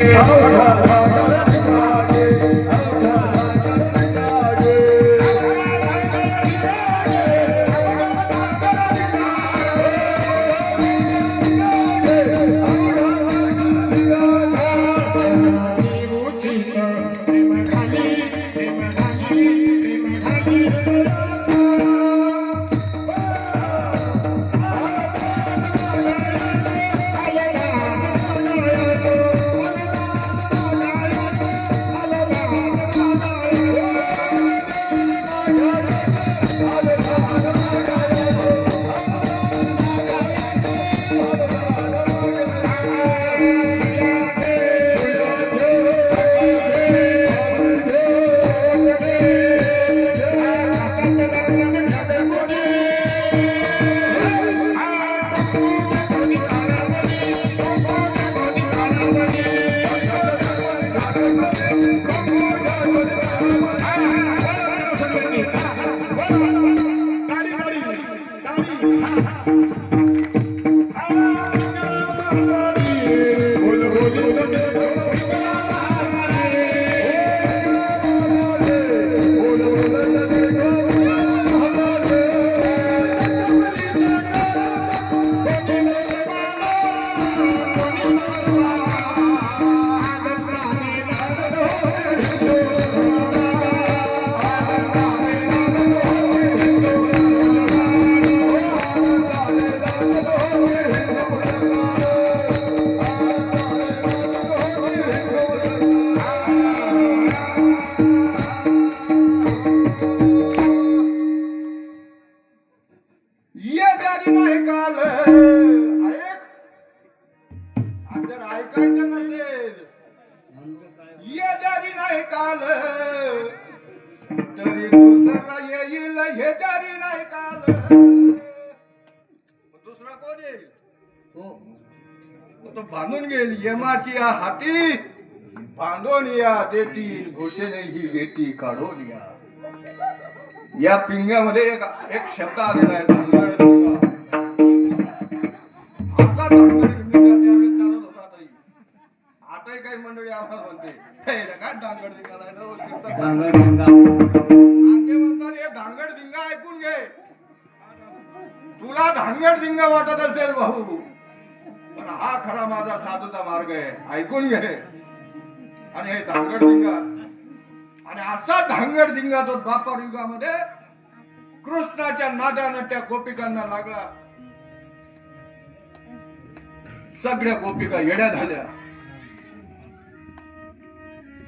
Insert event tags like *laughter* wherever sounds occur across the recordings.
ये या हाती बांधून या देतील घोषणे ही घेती काढून या या पिंग्यामध्ये एक एक शब्द आलेला आहे. असा काही मंडळी म्हणते "हे रे काय दिंगा ना, हो, ते म्हणतात हे दिंगा ऐकून घे. तुला धांगड दिंगा वाटत असेल भाऊ. हा खरा माझा साधूचा मार्ग आहे. ऐकून घे. आणि हे धांगड दिंगा आणि असा धांगड दिंगा तो द्वापार युगामध्ये कृष्णाच्या नादानं त्या गोपिकांना लागला. सगळ्या गोपिका येड्या झाल्या.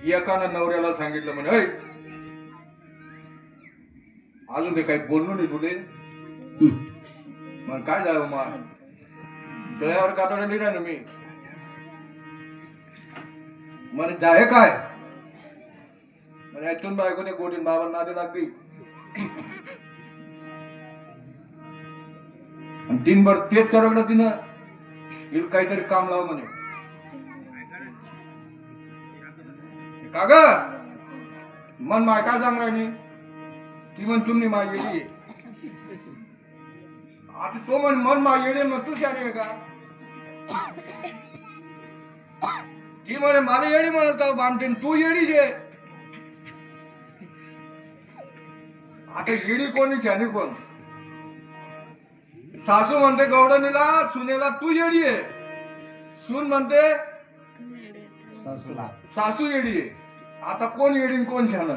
एकानं नवऱ्याला सांगितलं म्हणे "ऐ, अजून ते काही बोललो नाही तुले. मग काय झालं मग? डोळ्यावर कातडं लिहिलं ना मी. म्हणे जाहे काय? म्हणे ऐकून बायको ते गोटीन बाबा नादी लागली दिनभर तेच चरगडं तिनं. तिला काहीतरी काम लाव म्हणे. का ग? मन माय काय सांग राहिली ती म्हण तुम्ही माय गेली आता तो म्हण मन माय येडे मग तू शाने आहे का? ती म्हणे मला येडी म्हणत बामटेन तू येडी जे आता येडी कोणी छानी कोण सासू म्हणते गौडणीला सुनेला तू येडी आहे सून म्हणते सासू येडी आहे आता कोण येडी कोण छान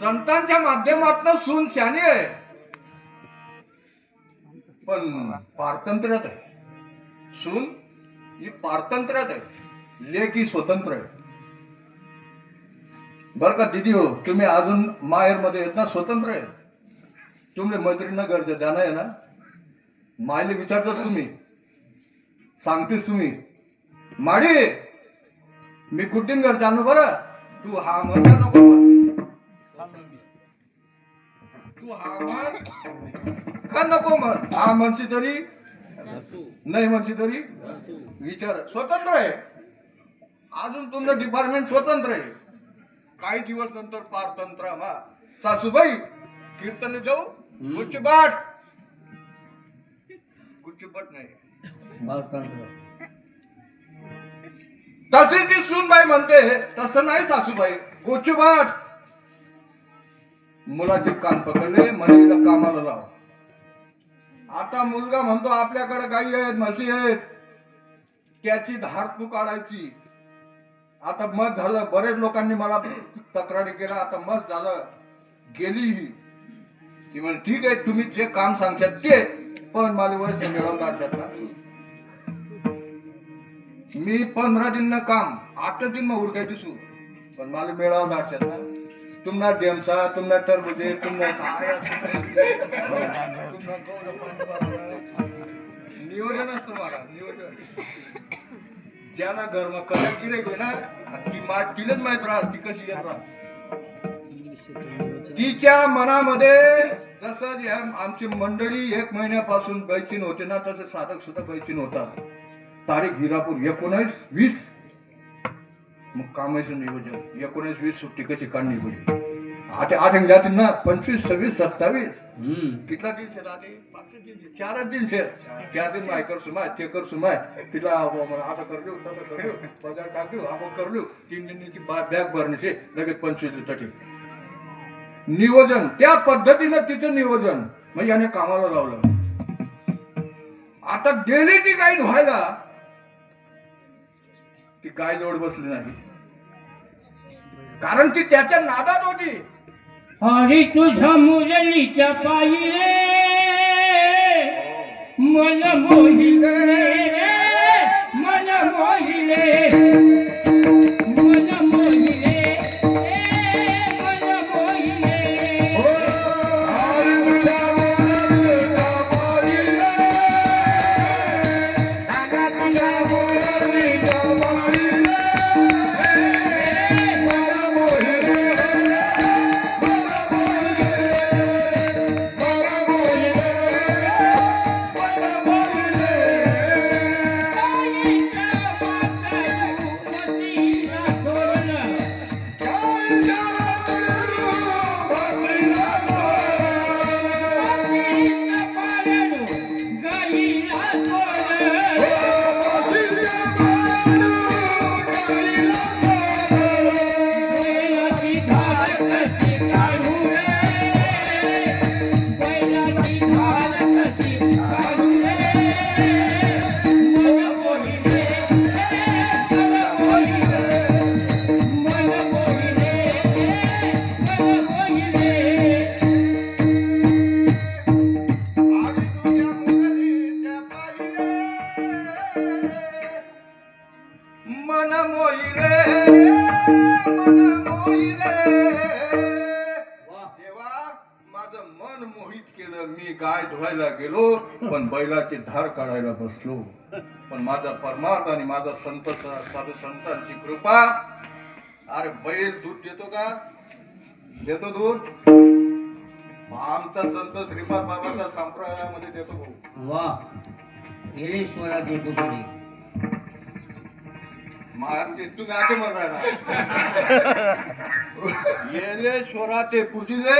संतांच्या माध्यमातून सून शाने आहे पण पारतंत्र्यात आहे सून ही पारतंत्र्यात आहे. लेख ही स्वतंत्र आहे. बर का दिदी हो तुम्ही अजून माहेरमध्ये आहेत ना स्वतंत्र आहे. तुमले मैत्रीण गरजे जाणं आहे ना? मायले विचारतात तुम्ही. सांगतेस तुम्ही. माडी मी कुठीन घर जाणू बरं? तू हा म्हण नको तू हा म्हण का नको म्हण हा म्हणशी तरी? नाही म्हणशी तरी विचार स्वतंत्र आहे. अजून तुमचं डिपार्टमेंट स्वतंत्र आहे. काही दिवस नंतर पारतंत्र मा सासूबाई कीर्तन जाऊ गुच्चबाट नाही. तशी ती सूनबाई म्हणते तसं नाही सासूबाई गोचूबाट मुलाचे कान पकडले म्हणीला कामाला लाव. आता मुलगा म्हणतो आपल्याकडे गाई आहेत म्हशी आहेत. त्याची धार तू काढायची. आता मत झालं बरेच लोकांनी मला तक्रारी केला आता मत झालं गेली ही. ती म्हणे ठीक आहे तुम्ही जे काम सांगशात ते. पण मला वय मिळवता ना मी पंधरा दिन काम आठ दिन मग उडकायची दिसू पण मला मेळावं लागतात तुम्हाला डेमसा तुम्हाला टरबुजे तुम्हाला नियोजन असतं मला नियोजन. ज्याला घरमा कलर गिरे ना ती मात तिलाच माहीत राहत ती कशी येत राहत तिच्या मनामध्ये जसं जे आमची मंडळी एक महिन्यापासून बैचीन होते ना तसे साधक सुद्धा बैचीन होता तारीख हिरापूर एकोणीस वीस. मग कामाचं नियोजन. एकोणीस वीस सुट्टी कशी काढणी होईल आठ आठ जातील ना पंचवीस सव्वीस सत्तावीस. कितना दिन से दादी पाच दिन चारच दिन से चार दिन में कर सुमाय ते कर सुमाय. तिला असं कर देऊ तसं कर देऊ बाजार टाक देऊ आपण कर तीन दिनची बॅग भरण्याचे लगेच पंचवीस दिवसाची. नियोजन. त्या पद्धतीनं तिचं नियोजन. मग याने कामाला लावलं. आता गेली ती गाय धुवायला ती गाय जवळ बसली नाही. कारण ती त्याच्या नादात होती. हरी तुझ्या मुरलीच्या पायी रे मन मोहिले. मन मोहिले. मी गाय धुवायला गेलो पण बैलाची धार काढायला बसलो. पण माझा परमार्थ आणि माझा संत साधू संतांची कृपा. अरे बैल दूध देतो का? देतो दूध. आमचा संत श्रीपाद बाबाच्या संप्रदायामध्ये देतो. भाऊ वा. हिरेश्वराचे पुतळे. నాట్యం ఏరే స్వరా ते कुर्चीले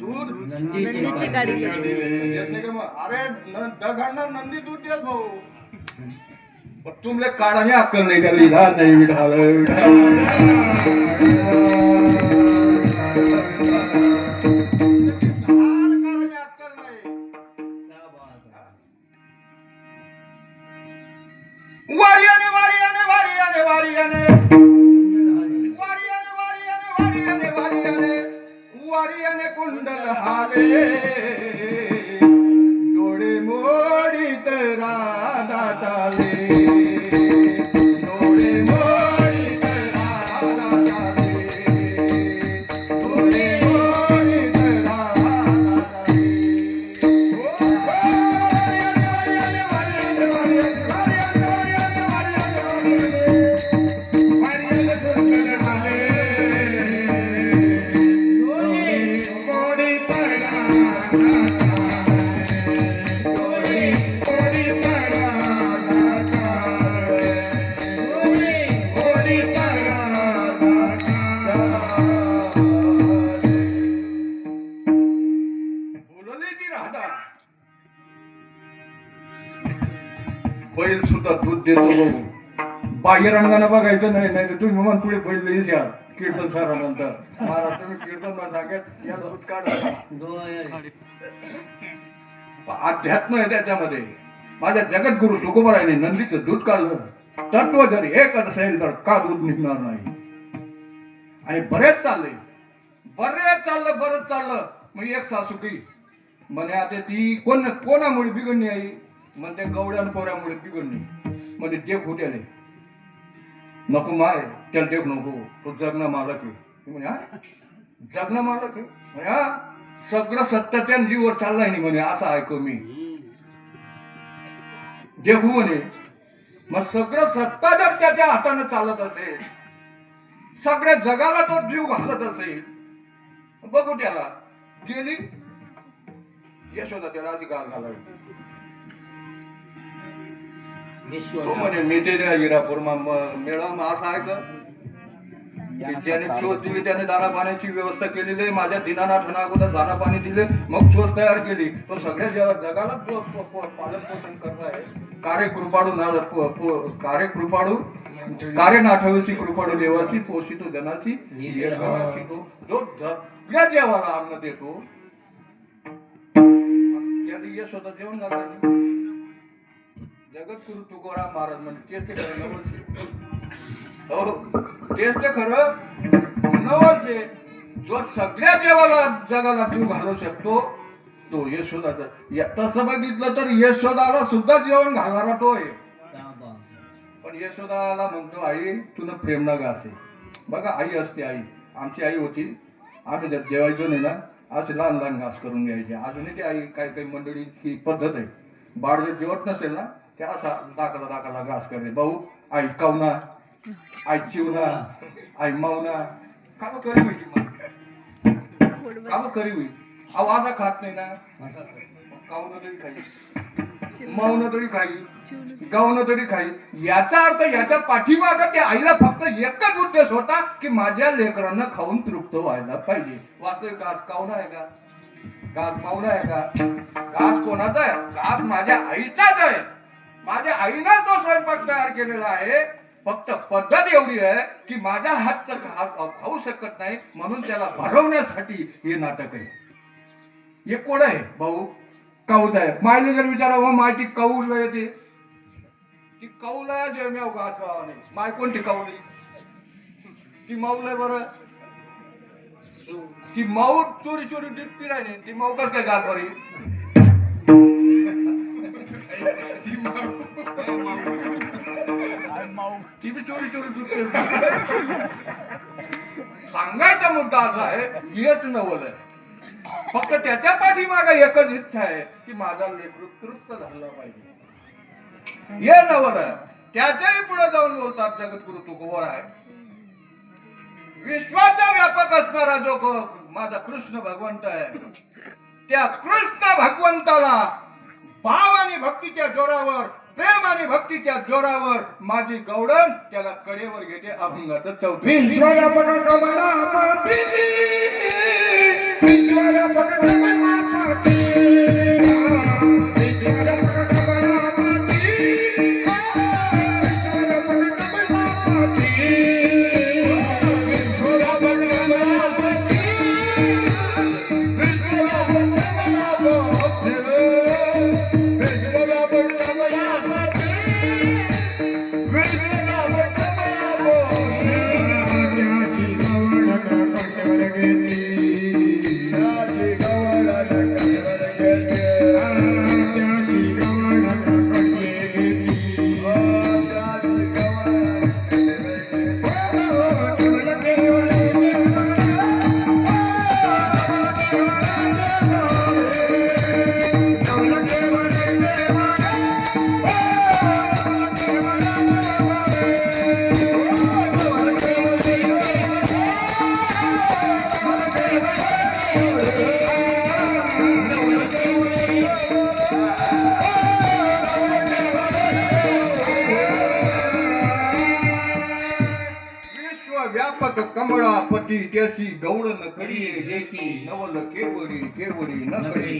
दूर नंदीची गाडी अरे दगडणार नंदी दूध देत भाऊ. तुमले काढाने अक्कल नाही त्या लिहा नाही विढाल विढाल ते सुद्धा बघायचं नाही नाही तर तुम्ही म्हणून पुढे पहिले या कीर्तन सरानंतर. महाराज तुम्ही कीर्तन सांगत या दूध काढा. अध्यात्म आहे त्याच्यामध्ये. माझ्या जगद्गुरु तुकोबरायने नंदीचं दूध काढलं. तत्व जर एक असेल तर का दूध निघणार नाही? आणि बरेच चालले. बरेच चाललं बरंच चाललं. मग एक सासुकी म्हणे आता ती कोण कोणामुळे बिघडणी आई? मग ते गवड्या आणि पोऱ्यामुळे बिघडणी म्हणजे देख होते नको माय त्याला देख नको. तो जगणं मालक आहे. म्हणे हा? जगणं मालक आहे? म्हणे हा? सगळं सत्य जीवर चाललाय नाही म्हणे असं ऐकू मी. देखू म्हणे मग सगळं सत्ता जर त्याच्या हातानं चालत असेल सगळ्या जगाला तो जीव घालत असेल बघू त्याला. गेली? यशोदा त्याला अधिकार घालावी मी ते हिरापूर मेळा मग असं आहे का? की ज्याने चोच दिली त्याने दाना पाण्याची व्यवस्था केलेली आहे. माझ्या दिनानाथांना अगोदर दाना पाणी दिले मग चोच तयार केली. तो सगळ्या जग- जगाला पालन पोषण करत आहे कार्य कृपाडू ना कार्य कृपाडू कार्य नाठवची कृपाडू देवाची पोषितो जनाची ये गणाची तो जो सगळ्या जेवाला अन्न देतो त्याने ये स्वतः जेवण घालायचं जगद्गुरु तुकोराम महाराज म्हणजे तेच ते खरं हो तेच ते खरं. नवलचे जो सगळ्या देवाला जगाला जीव घालू शकतो तो यशोदाचा. तसं बघितलं तर यशोदाला सुद्धा जेवण घालणारा तो आहे. पण यशोदाला म्हणतो आई तुला प्रेम ना घासे बघा आई असते आई. आमची आई होती. आम्ही जर जेवायचो नाही ना असे लहान लहान घास करून घ्यायचे. अजूनही ती आई काही काही मंडळीची पद्धत आहे. बाळ जर जेवत नसेल ना ते असा दाखला दाखला घास करते भाऊ आई कावना आई चिवना? आई मावना? का बं करी होईल मग. का बं करी होईल अहो आता खात नाही ना. कावना तरी खाई मावना तरी खाई गावनं तरी खाई याचा अर्थ याच्या पाठीमागं त्या आईला फक्त एकच उद्देश होता की माझ्या लेकरांना खाऊन तृप्त व्हायला पाहिजे. वास्तविक घास कावणा आहे का? घास मावणा आहे का? घास कोणाचा आहे? घास माझ्या आईचाच आहे. माझ्या आईनं तो स्वयंपाक तयार केलेला आहे फक्त पद्धत एवढी आहे की माझ्या हातचं खाऊ शकत नाही म्हणून त्याला भरवण्यासाठी हे नाटक आहे. हे कोण आहे भाऊ? कौल आहे. मायले जर विचारावं माहिती कौल येते ती. कौल आहे जेमेव घास नाही. माय कोणती कौली ती मौल आहे बरं. ती मऊ चोरी चोरी टिपती राहिली ती मऊ कस काय घास बरी ती मऊ ती बी चोरी चोरी टिपते सांगायचा मुद्दा असा आहे हेच नवल आहे. फक्त त्याच्या पाठीमागा एकच इच्छा आहे की माझा लेकरू तृप्त झाला पाहिजे. हे नवल आहे. त्याच्याही पुढे जाऊन बोलतात जगद्गुरु तुकोवर आहे. विश्वाचा व्यापक असणारा जो माझा कृष्ण भगवंत आहे त्या कृष्ण भगवंताला भाव आणि भक्तीच्या जोरावर प्रेम आणि भक्तीच्या जोरावर माझी गौडन त्याला कडेवर घेते अभंगात चौथी. विश्वव्यापक कमलापती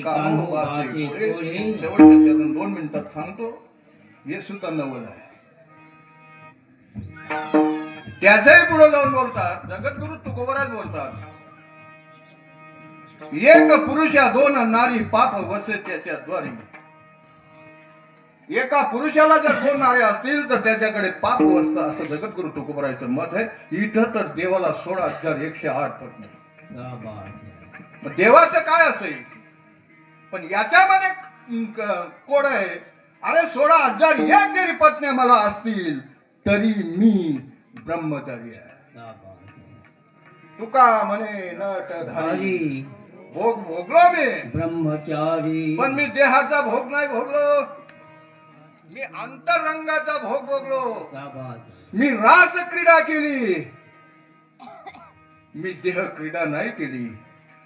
कामो वाचे कोरे. शेवटच्या दोन मिनिटात सांगतो हे सुद्धा नवल आहे त्याच्याही पुढे जाऊन बोलतात जगद्गुरु तुकोबराज बोलतात एक पुरुषा दोन नारी पाप वसे त्याच्या द्वारी एका पुरुषाला जर दोन नारे असतील तर त्याच्याकडे पाप वसतं असं जगद्गुरु तुकोबरायचं मत आहे इथं तर देवाला सोळा हजार एकशे आठ पत्नी क्या बात है. मग देवाचं काय असेल? पण याच्यामध्ये अं, क- कोड आहे? अरे सोळा हजार एक जरी पत्न्या मला असतील तरी मी ब्रह्मचारी आहे. तुका म्हणे नट धारी. भोग भोगलो मी. ब्रह्मचारी. पण मी देहाचा भोग नाही भोगलो. मी अंतरंगाचा भोग भोगलो. मी रास क्रीडा केली. मी देह क्रीडा नाही केली.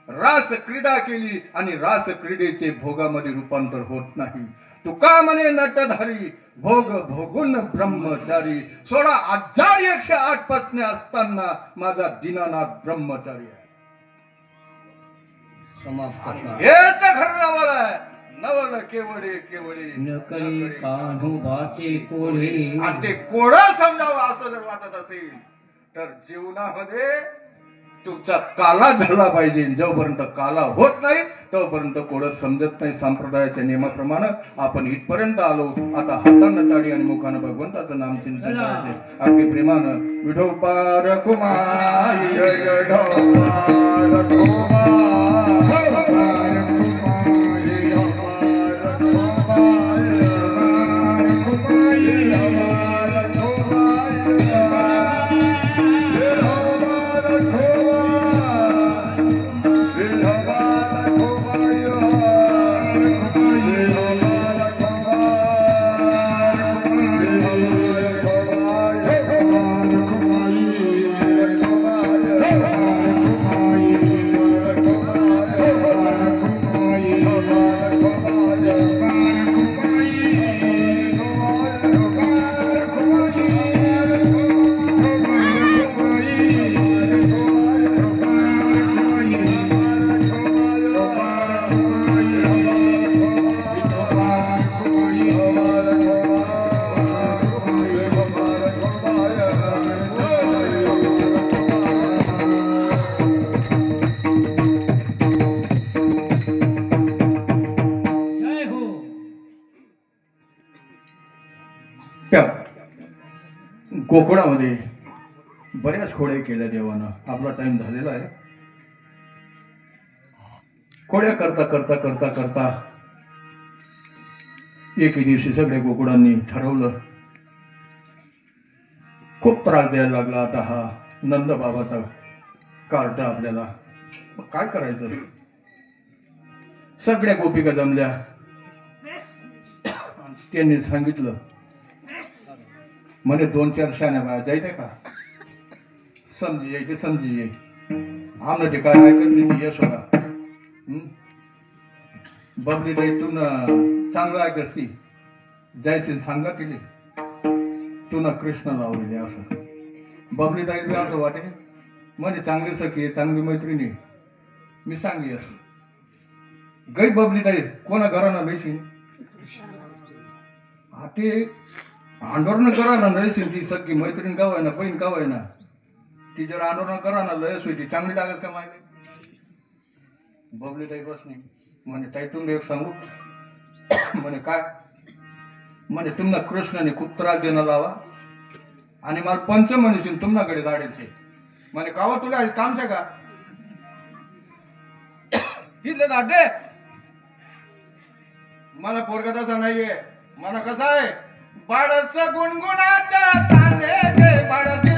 रास क्रीडा केली आणि रास क्रीडेचे भोगामध्ये रूपांतर होत नाही. तुका म्हणे नटधारी भोग भोगून ब्रह्मचारी. सोळा हजार एकशे आठ पत्न्या असताना माझा दिनानाथ ब्रह्मचारी आहे. हे तर खरं नवल आहे. नवल केवळे केवळे नकळी आणि ते कोडं समजावं असं जर वाटत असेल तर जीवनामध्ये तुमचा काला झाला पाहिजे. जोपर्यंत काला होत नाही तोपर्यंत कोडं समजत नाही. संप्रदायाच्या नियमाप्रमाणे आपण इथपर्यंत आलो. आता हातानं टाळी आणि मुखानं भगवंताचं नाम चिंतन चला. करायचे अगदी प्रेमानं. विठोपार कुमार. त्या कोकणामध्ये बऱ्याच खोड्या केल्या देवानं. आपला टाइम झालेला आहे. खोड्या करता करता करता करता एके दिवशी सगळ्या गोकुळांनी ठरवलं. खूप त्रास द्यायला लागला आता हा नंद बाबाचा कार्ट आपल्याला. मग काय करायचं? सगळ्या गोपिका जमल्या. त्यांनी सांगितलं म्हणे दोन चार शाण्या बाया जायते का? समजी जायचे समजी जाई आमनं ते काय ऐकत नाही ती यशोदा? बबली तू न चांगलं ऐकत ती जायची सांगा केली तू न कृष्ण लावलेली असं. बबली जाईल बी असं वाटे. म्हणे चांगली सखी आहे, चांगली मैत्रिणी. मी सांगी असं गई बबली ताई कोणा घरानं लयशील हा ते आंदोलन करा ना लयशील ती सगळी मैत्रीण का ना बहीण का ना ती जर आंदोलन करा ना लयस होती चांगली लागत का माहिती बबली ताई बस नाही म्हणे ताई तुम्ही एक सांगू? म्हणे काय? म्हणे तुम्हाला कृष्णाने खूप त्रास देणं लावा आणि मला पंच म्हणशील तुमच्याकडे गाड्याचे म्हणे कावा तुला आज कामच्या का? इथले दाटे मला पोरगा तसा नाहीये. मला कसा आहे? बडस गुणगुणाच्या ताने गे बडस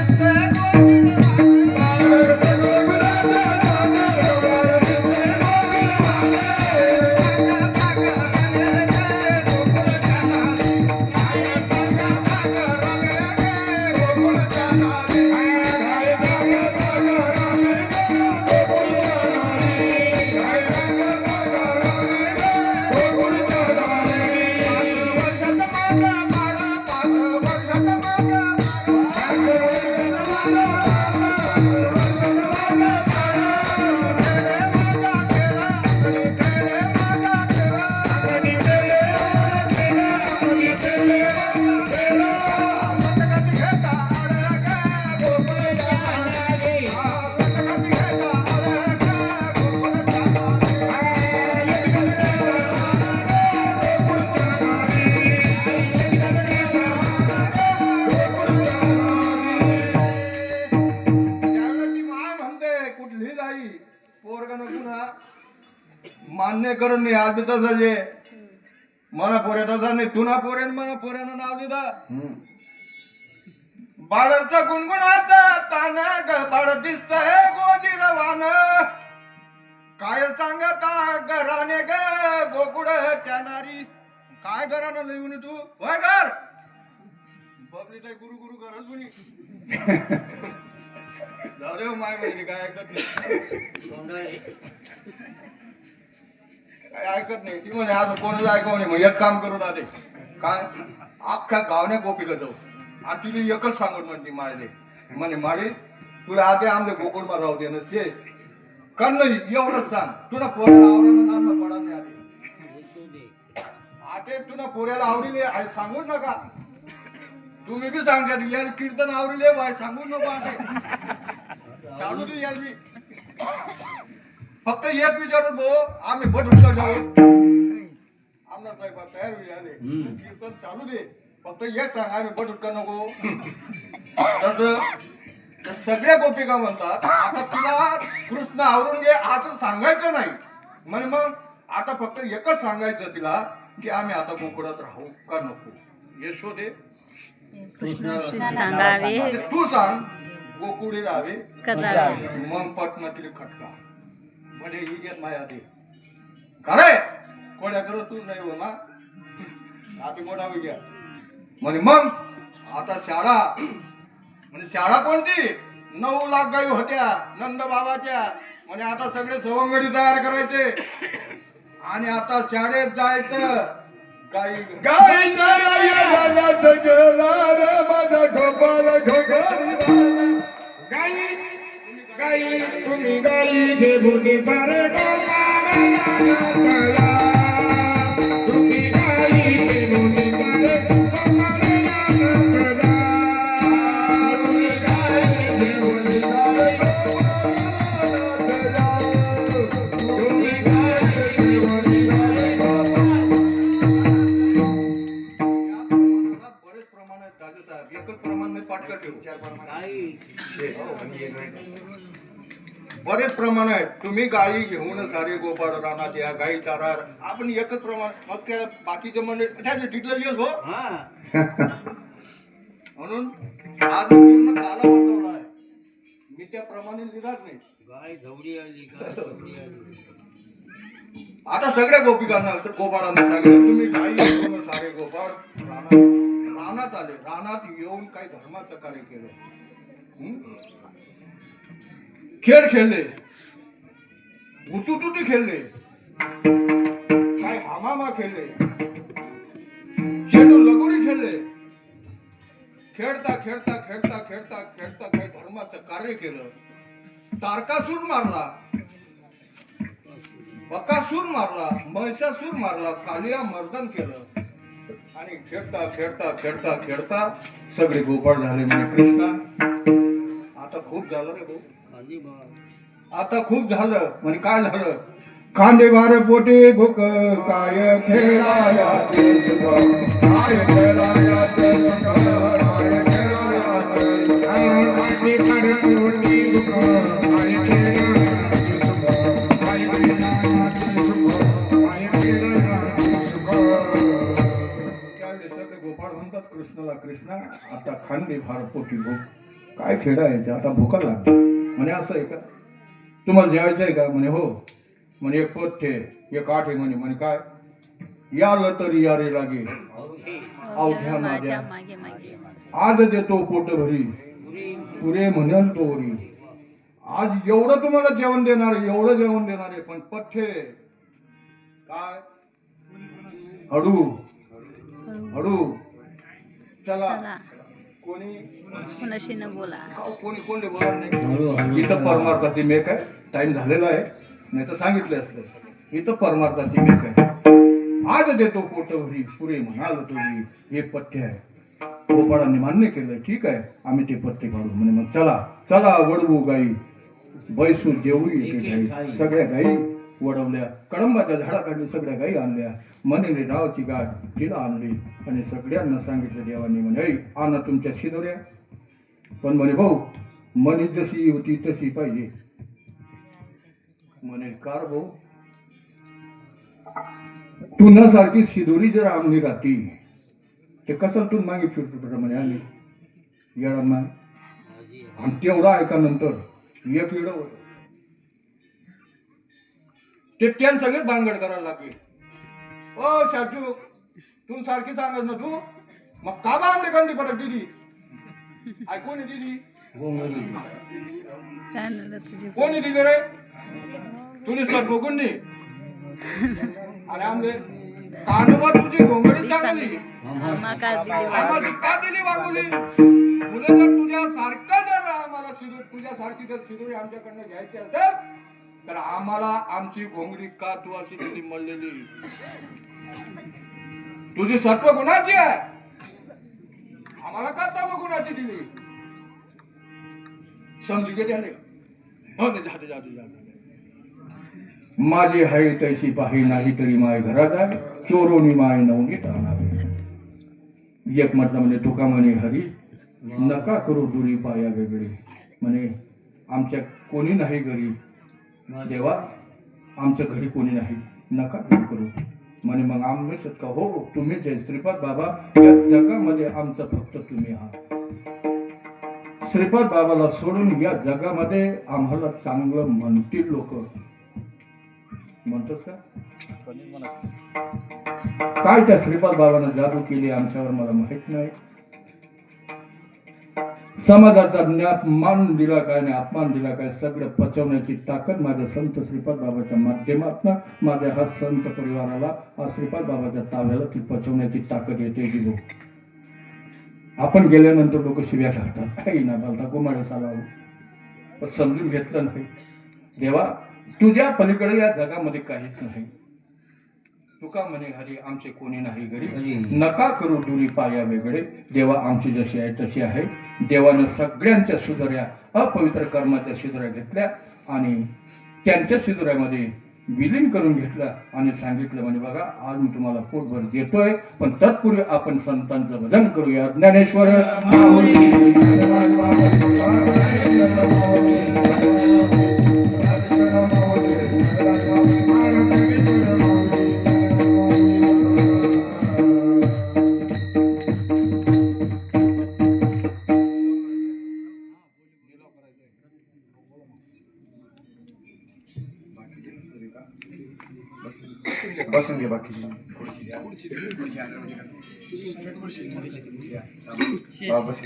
मान्य करून नाही आज बी तसंच आहे मना पोऱ्या तसा नाही. तुना पोऱ्यान मना पोऱ्यानं नाव दिलं. बाळाचा गुणगुणाचा ताना ग बाळ दिसतंय गोदी रवान. काय सांगता घराने ग गोकुळ नारी काय घरानं लिहून तू? होय घर. ताई गुरु गुरु करत कुणी *laughs* जाऊ दे हो, माय बहिणी काय ऐकत नाही. काय ऐकत नाही. ती म्हणे आज कोणाला ऐकव नाही. मग एक काम करू दे काय? अख्ख्या गावने गोपी जाऊ आणि तिने एकच सांगून म्हणते माळले म्हणे माळी तुला आधी आमले गोकुळमा राहू दे नसते कर नाही एवढंच सांग. तुला पोऱ्याला आवडलं नाम पडा नाही आधी आटे तुला पोऱ्याला आवडीले आहे सांगूच नका. तुम्ही बी सांगता यार कीर्तन आवडीले बाय सांगू नको आटे चालू दे यार मी फक्त एक विचारून भाऊ आम्ही भट उचल जाऊ आमदार साहेब तयार होईल आले. कीर्तन चालू दे. फक्त एक सांग आम्ही भट उचल नको. तसं तर सगळ्या गोपिका म्हणतात आता तुला कृष्ण आवरून घे असं सांगायचं नाही. म्हणजे मग आता फक्त एकच सांगायचं तिला की आम्ही आता गोकुळात राहू का नको. यशोदे तू सांग गोकुळी राहावे. मग पटना तिला खटका. म्हणजे ही घेत माया दे खरे कोड्या करू तू नाही हो ना आता मोठा होई घ्या म्हणे मग आता शाळा म्हणजे शाळा कोणती नऊ लाख गाई होत्या नंद बाबाच्या म्हणजे आता सगळे सवंगडी तयार करायचे आणि आता शाळेत जायचं गाई गाई चराया गेला रे माझा गाई गाई तुम्ही गाई घेऊन तारे गोपाल बरेच प्रमाण आहेत. तुम्ही गायी घेऊन सारे गोपाळ रानात या गायी चारार. आपण एकच प्रमाण मग त्या बाकीचे मंडळ तिथलं दिवस हो. *laughs* म्हणून आज पूर्ण काला बदलवला आहे. मी त्या प्रमाणे लिहिणार नाही. गाय झवडी आली गाय झवडी आली. आता सगळ्या गोपिकांना गोपाळांना सांगितलं तुम्ही गायी घेऊन सारे गोपाळ रानात रानात आले. रानात येऊन काही धर्माचं कार्य केलं? खेळ खेळले. उतुतुटी खेळले. काय हामामा खेळले. चेंडू लगोरी खेळले. खेळता खेळता खेळता खेळता खेळता काही धर्माचं कार्य केलं. तारकासूर मारला. बकासूर मारला. महिषासूर मारला. कालिया मर्दन केलं. आणि खेळता खेळता खेळता खेळता सगळे गोपाळ झाले म्हणजे कृष्णा आता खूप झालं रे भाऊ. आता खूप झालं. म्हणजे काय झालं? खांदे भार पोटे भुक काय काय गोपाळ म्हणतात कृष्णाला कृष्णा आता खांदे भार पोटी भूक. काय खेळायचं आता भुका लागली? म्हणे असं आहे का? तुम्हाला जेवायचं आहे का? म्हणे हो. म्हणे एक पथ्य एक आठ आहे म्हणे. म्हणे काय? याल तरी यारे लागे. अवघ्या माझ्या माझ्या आज देतो पोट भरी. पुरे म्हणेल तो वरी. आज एवढं तुम्हाला जेवण देणार आहे, एवढं जेवण देणार आहे पण पथ्य काय? हडू हडू चला. कोणी? न बोला. कोणी कोणी बोलणार हळू, नाही. हळू. इथं परमार्थाची मेक आहे. टाइम झालेला आहे. नाही तर सांगितलं असलं इथं परमार्थाची मेक आहे. आज देतो पोटभरी पुरे म्हणाल तुम्ही हे पथ्य आहे. गोपाळांनी मान्य केलं ठीक आहे. आम्ही ते पथ्य काढू. म्हणे मग चला. चला वडवू गाई. बैसू गाई. सगळ्या गाई. वडवल्या. कडंबाच्या झाडाखाली सगळ्या गाई आणल्या. मनीने रावची गाठ तिला आणली आणि सगळ्यांना सांगितलं देवाने म्हणे ऐ आणा तुमच्या शिदोऱ्या. पण म्हणे भाऊ मनी जशी होती तशी पाहिजे. म्हणे कार भाऊ तुनासारखी शिदोरी जर आणली राहती ते कसं तू मागे फिरतो म्हणे आली येणार आणि तेवढा ऐका नंतर एक येडं त्यान सगळेच भानगड करायला लागले. ओ शाजू तू सारखी सांगत ना तू? मग का बा आमले कांदी पडत दिली? ऐकून दिली? कोणी दिली रे? तुम्ही सर बघून नी. आणि आमले कानोबा तुझी घोंगडी चांगली. आम्हा का दिली आम्हाला का दिली वागवली मुलं जर तुझ्या सारखं जर आम्हाला शिदूर तुझ्या सारखी जर शिदोरी आमच्याकडनं घ्यायची असेल तर आम्हाला आमची घोंगडी का तू अशी दिली म्हणलेली तुझी सत्व गुणाची आहे? आम्हाला का तम गुणाची दिली? समजली गे त्याने हो, जाते जाते माझी हाय तैशी पाही नाही तरी माय घरात आहे. चोरोनी माय नवनी टाळावे एक म्हटलं म्हणजे तुका म्हणे हरी नका करू दुरी पाया वेगळी. म्हणे आमच्या कोणी नाही घरी. देवा आमच्या घरी कोणी नाही. नका दूर करू. म्हणे मग आम्ही का हो तुम्ही जय श्रीपाद बाबा या जगामध्ये आमचं फक्त तुम्ही आहात. श्रीपाद बाबाला सोडून या जगामध्ये आम्हाला चांगलं म्हणतील लोक. म्हणतोस का? काय त्या श्रीपाद बाबानं जादू केली आमच्यावर मला माहीत नाही. समाजाचा ज्ञात मान दिला काय नाही अपमान दिला काय सगळं पचवण्याची ताकद माझ्या संत श्रीपाद बाबाच्या माध्यमातून माझ्या हर संत परिवाराला हा श्रीपाद बाबाच्या ताब्याला ती पचवण्याची ताकद येते की भाऊ आपण गेल्यानंतर लोक शिव्या टाकतात काही *laughs* ना बोलता गुमाडे चालावं पण समजून घेतलं नाही. देवा तुझ्या पलीकडे या जगामध्ये काहीच नाही. तुका म्हणे हरी आमचे कोणी नाही घरी. नका करू दुरी पाया वेगळे. देवा आमची जशी आहे तशी आहे. देवानं सगळ्यांच्या सुधाऱ्या अपवित्र कर्माच्या सुधाऱ्या घेतल्या आणि त्यांच्या सुधाऱ्यामध्ये विलीन करून घेतलं आणि सांगितलं म्हणजे बघा आज मी तुम्हाला पोटभर देतोय पण तत्पूर्वी आपण संतांचं भजन करूया. ज्ञानेश्वर बस